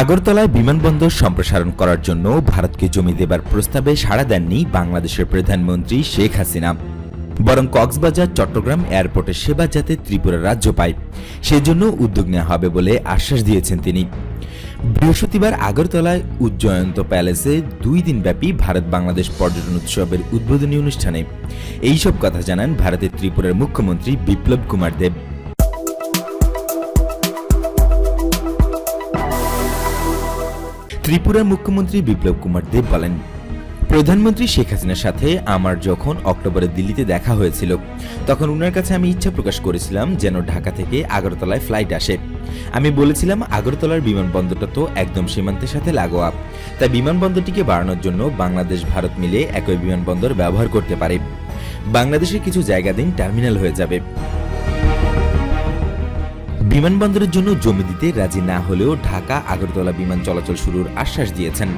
আগরতলায় বিমানবন্দর সম্প্রসারণ করার জন্য ভারতকে জমি দেবার প্রস্তাবে সাড়া দেননি বাংলাদেশের প্রধানমন্ত্রী শেখ হাসিনা। বরং কক্সবাজার, চট্টগ্রাম এয়ারপোর্টের সেবা যাতে ত্রিপুরা রাজ্য পায়, সেজন্য উদ্যোগ নেওয়া হবে বলে আশ্বাস দিয়েছেন তিনি। বৃহস্পতিবার আগরতলায় উজ্জয়ন্ত প্যালেসে দুই দিনব্যাপী ভারত বাংলাদেশ পর্যটন উৎসবের উদ্বোধনী অনুষ্ঠানে। এইসব কথা জানান ভারতের ত্রিপুরার মুখ্যমন্ত্রী বিপ্লব কুমার দেব। ত্রিপুরার মুখ্যমন্ত্রী বিপ্লব কুমার দেব বলেন, প্রধানমন্ত্রী শেখ হাসিনার সাথে আমার যখন অক্টোবরে দিল্লিতে দেখা হয়েছিল, তখন ওনার কাছে আমি ইচ্ছা প্রকাশ করেছিলাম যেন ঢাকা থেকে আগরতলায় ফ্লাইট আসে। আমি বলেছিলাম, আগরতলার বিমানবন্দরটা তো একদম সীমান্তের সাথে লাগোয়া। তাই বিমানবন্দরটিকে বাড়ানোর জন্য বাংলাদেশ, ভারত মিলে একই বিমানবন্দর ব্যবহার করতে পারে। বাংলাদেশের কিছু জায়গা দিন টার্মিনাল হয়ে যাবে। বিমানবন্দরের জন্য জমি দিতে রাজি না হলেও ঢাকা আগরতলা বিমান চলাচল শুরুর আশ্বাস দিয়েছেন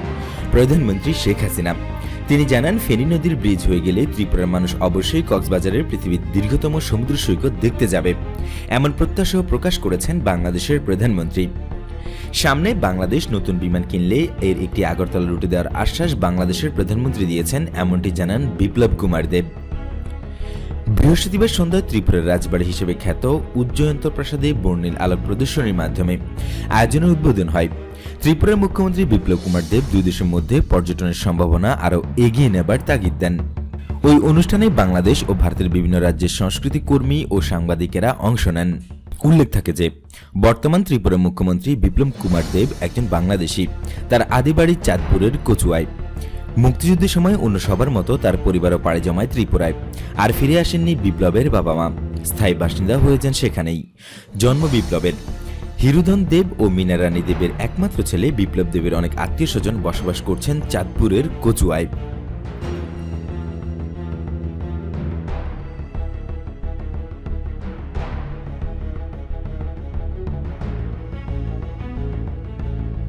প্রধানমন্ত্রী শেখ হাসিনা। তিনি জানান, ফেনী নদীর ব্রিজ হয়ে গেলে ত্রিপুরার মানুষ অবশ্যই কক্সবাজারের পৃথিবীর দীর্ঘতম সমুদ্র সৈকত দেখতে যাবে, এমন প্রত্যাশাও প্রকাশ করেছেন বাংলাদেশের প্রধানমন্ত্রী। সামনে বাংলাদেশ নতুন বিমান কিনলে এর একটি আগরতলা রুটে দেওয়ার আশ্বাস বাংলাদেশের প্রধানমন্ত্রী দিয়েছেন, এমনটি জানান বিপ্লব কুমার দেব। বৃহস্পতিবার সন্ধ্যায় ত্রিপুরার রাজবাড়ি হিসেবে খ্যাত উজ্জয়ন্ত প্রাসাদে বর্ণিল আলোক প্রদর্শনীর মাধ্যমে আয়োজনের উদ্বোধন হয়। ত্রিপুরার মুখ্যমন্ত্রী বিপ্লব কুমার দেব দুই দেশের মধ্যে পর্যটনের সম্ভাবনা আরও এগিয়ে নেবার তাগিদ দেন। ওই অনুষ্ঠানে বাংলাদেশ ও ভারতের বিভিন্ন রাজ্যের সংস্কৃতি কর্মী ও সাংবাদিকেরা অংশ নেন। উল্লেখ থাকে যে, বর্তমান ত্রিপুরার মুখ্যমন্ত্রী বিপ্লব কুমার দেব একজন বাংলাদেশী। তার আদিবাড়ি চাঁদপুরের কচুয়ায়। মুক্তিযুদ্ধের সময় অন্য সবার মতো তার পরিবারও পাড়ে জমায় ত্রিপুরায়। আর ফিরে আসেননি বিপ্লবের বাবা মা স্থায়ী বাসিন্দা হয়েছেন সেখানেই। জন্ম বিপ্লবের। হিরুধন দেব ও মিনারানী দেবের একমাত্র ছেলে বিপ্লব দেবের অনেক আত্মীয় স্বজন বসবাস করছেন চাঁদপুরের কচুয়ায়।